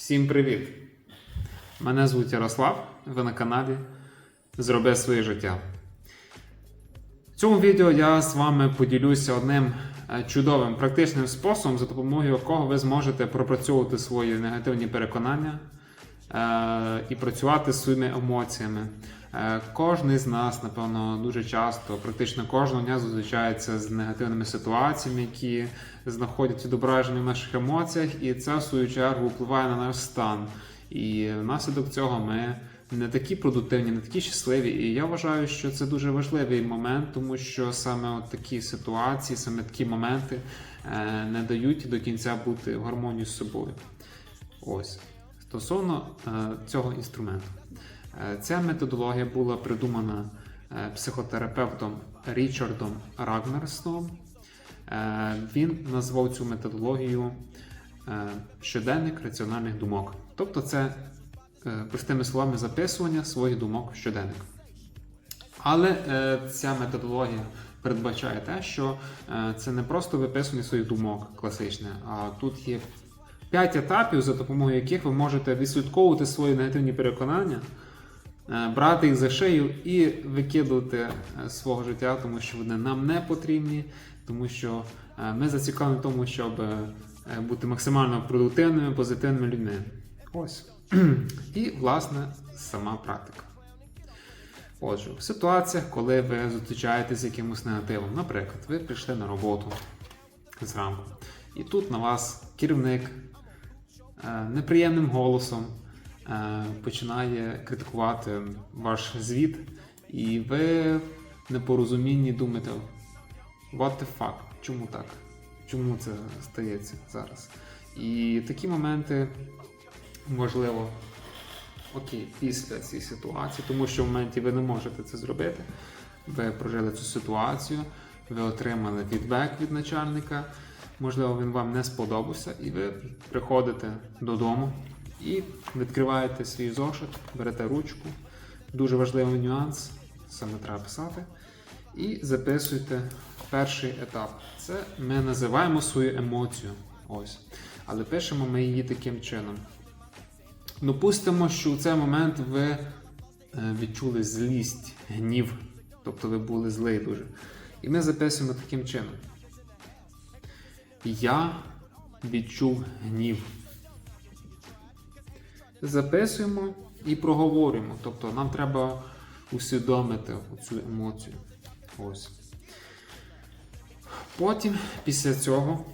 Всім привіт! Мене звуть Ярослав, ви на каналі Зроби своє життя. В цьому відео я з вами поділюся одним е, чудовим практичним способом, за допомогою якого ви зможете пропрацьовувати свої негативні переконання і працювати з своїми емоціями. Е, Кожний з нас, напевно, дуже часто, практично кожного дня зустрічається з негативними ситуаціями, які знаходять відображення в наших емоціях, і це в свою чергу впливає на наш стан. І внаслідок цього ми не такі продуктивні, не такі щасливі. І я вважаю, що це дуже важливий момент, тому що саме от такі ситуації, саме такі моменти е, не дають до кінця бути в гармонії з собою. Ось стосовно е, цього інструменту. Е, Ця методологія була придумана е, психотерапевтом Річардом Рагнерсоном. Е, Він назвав цю методологію щоденник раціональних думок. Тобто, це простими словами записування своїх думок в щоденник. Але ця методологія передбачає те, що це не просто виписування своїх думок класичне, а тут є п'ять етапів, за допомогою яких ви можете відслідковувати свої негативні переконання, е, брати їх за шию і викидувати е, свого життя, тому що вони нам не потрібні, тому що е, ми зацікавлені в тому, щоб бути максимально продуктивними, позитивними людьми. Ось. І, власне, сама практика. Отже, в ситуаціях, коли ви зустрічаєтесь з якимось негативом, наприклад, ви прийшли на роботу зранку, і тут на вас керівник неприємним голосом е, починає критикувати ваш звіт, і ви в непорозумінні думаєте, what the fuck, чому так? Чому це стається зараз? І такі моменти можливо окей, після цієї ситуації, тому що в моменті ви не можете це зробити. Ви прожили цю ситуацію, ви отримали фідбек від начальника, можливо, він вам не сподобався, і ви приходите додому і відкриваєте свій зошит, берете ручку. Дуже важливий нюанс, саме треба писати. І записуєте перший етап. Це ми називаємо свою емоцію. Ось. Але пишемо ми її таким чином. Допустимо, що у цей момент ви е, відчули злість, гнів, тобто ви були злий дуже. І ми записуємо таким чином. Я відчув гнів. Записуємо і проговорюємо. Тобто нам треба усвідомити цю емоцію. Ось. Потім, після цього,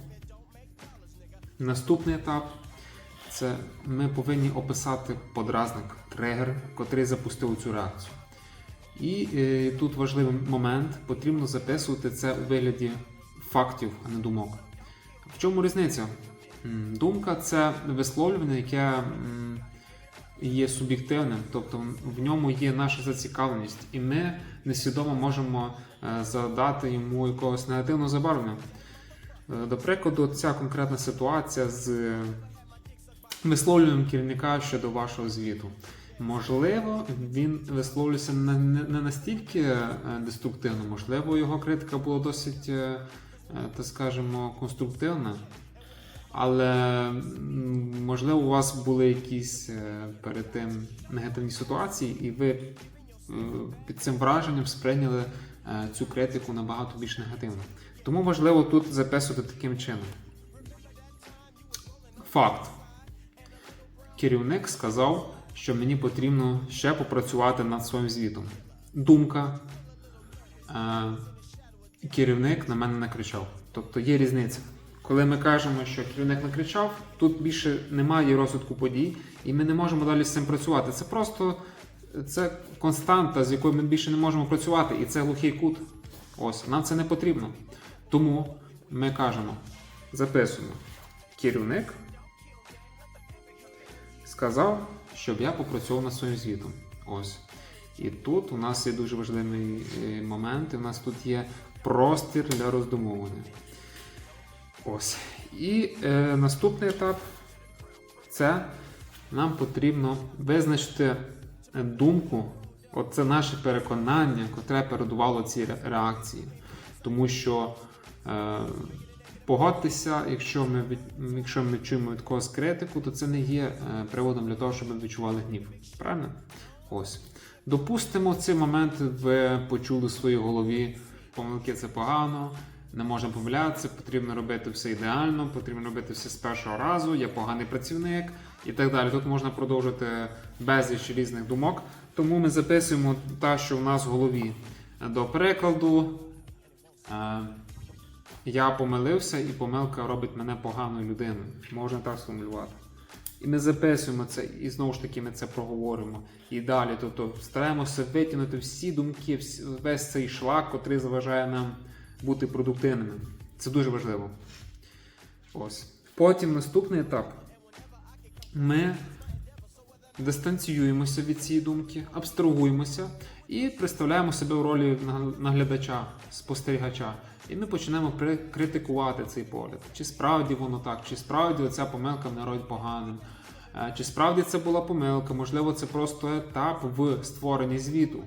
наступний етап це ми повинні описати подразник, тригер, котрий запустив цю реакцію. І е, тут важливий момент, потрібно записувати це у вигляді фактів, а не думок. В чому різниця? Думка це висловлювання, яке є суб'єктивним, тобто в ньому є наша зацікавленість, і ми несвідомо можемо е, задати йому якогось негативного забарвлення. Е, До прикладу, ця конкретна ситуація з висловлюванням керівника щодо вашого звіту. Можливо, він висловлюється не, настільки е, деструктивно, можливо, його критика була досить, так скажемо, конструктивна. Але можливо, у вас були якісь е, перед тим негативні ситуації, і ви е, під цим враженням сприйняли е, цю критику набагато більш негативно. Тому важливо тут записувати таким чином. Факт. Керівник сказав, що мені потрібно ще попрацювати над своїм звітом. Думка. Керівник на мене накричав. Тобто є різниця. Коли ми кажемо, що керівник накричав, тут більше немає розвитку подій, і ми не можемо далі з цим працювати. Це просто це константа, з якою ми більше не можемо працювати, і це глухий кут. Ось, нам це не потрібно. Тому ми кажемо, записуємо керівник сказав, щоб я попрацював над своїм звітом. Ось. І тут у нас є дуже важливий е, момент. У нас тут є простір для роздумовування. Ось. І е, наступний етап це нам потрібно визначити думку. Оце наше переконання, котре передувало цій реакції. Тому що е, Погодьтеся, якщо ми, якщо ми чуємо від когось критику, то це не є е, приводом для того, щоб ми відчували гнів. Правильно? Ось. Допустимо, цей момент ви почули в своїй голові, помилки це погано, не можна помилятися, потрібно робити все ідеально, потрібно робити все з першого разу, я поганий працівник і так далі. Тут можна продовжити безліч різних думок. Тому ми записуємо те, що в нас в голові. До прикладу, е, я помилився, і помилка робить мене поганою людиною. Можна так сформулювати. І ми записуємо це, і знову ж таки ми це проговоримо. І далі, тобто стараємося витягнути всі думки, весь цей шлак, котрий заважає нам бути продуктивними. Це дуже важливо. Ось. Потім наступний етап. Ми дистанціюємося від цієї думки, абстрагуємося і представляємо себе в ролі наглядача, спостерігача. І ми починаємо при- критикувати цей погляд. Чи справді воно так, чи справді ця помилка мене робить поганим, Е, чи справді це була помилка, можливо, це просто етап в створенні звіту.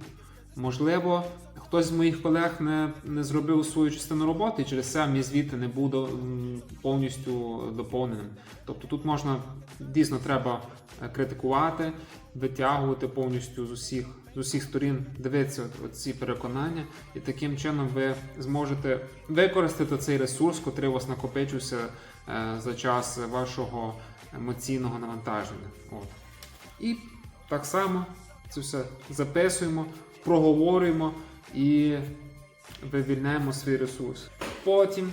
Можливо, хтось з моїх колег не, не зробив свою частину роботи, і через це мій звіт не буде повністю доповненим. Тобто тут можна дійсно треба е, критикувати, витягувати повністю з усіх, з усіх сторін, дивитися ці переконання, і таким чином ви зможете використати цей ресурс, котрий у вас накопичився е, за час вашого емоційного навантаження. От. І так само це все записуємо, проговорюємо і вивільняємо свій ресурс. Потім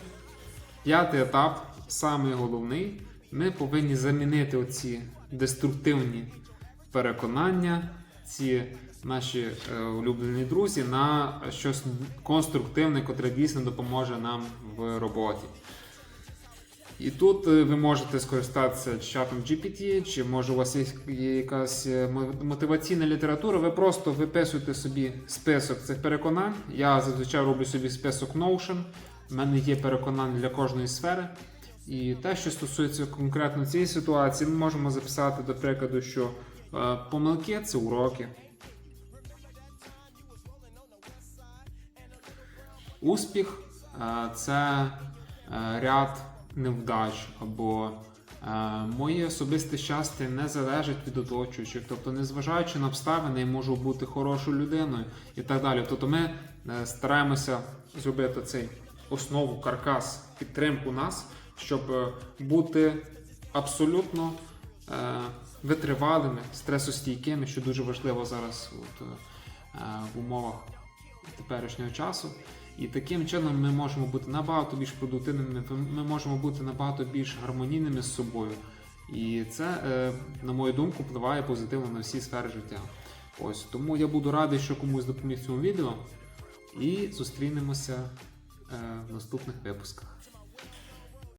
п'ятий етап, самий головний, ми повинні замінити оці деструктивні переконання, ці наші е, улюблені друзі на щось конструктивне, котре дійсно допоможе нам в роботі. І тут е, ви можете скористатися чатом GPT, чи може у вас є якась е, мотиваційна література. Ви просто виписуєте собі список цих переконань. Я зазвичай роблю собі список Notion. У мене є переконання для кожної сфери. І те, що стосується конкретно цієї ситуації, ми можемо записати, до прикладу, що е, помилки це уроки. Успіх е, це е, ряд невдач, або е, моє особисте щастя не залежить від оточуючих. Тобто, незважаючи на обставини, я можу бути хорошою людиною і так далі. Тобто ми стараємося зробити цей основу, каркас, підтримку нас, щоб бути абсолютно витривалими, стресостійкими, що дуже важливо зараз от, в умовах теперішнього часу. І таким чином ми можемо бути набагато більш продуктивними, ми можемо бути набагато більш гармонійними з собою. І це, е, на мою думку, впливає позитивно на всі сфери життя. Ось тому я буду радий, що комусь допоміг цьому відео. І зустрінемося е, в наступних випусках.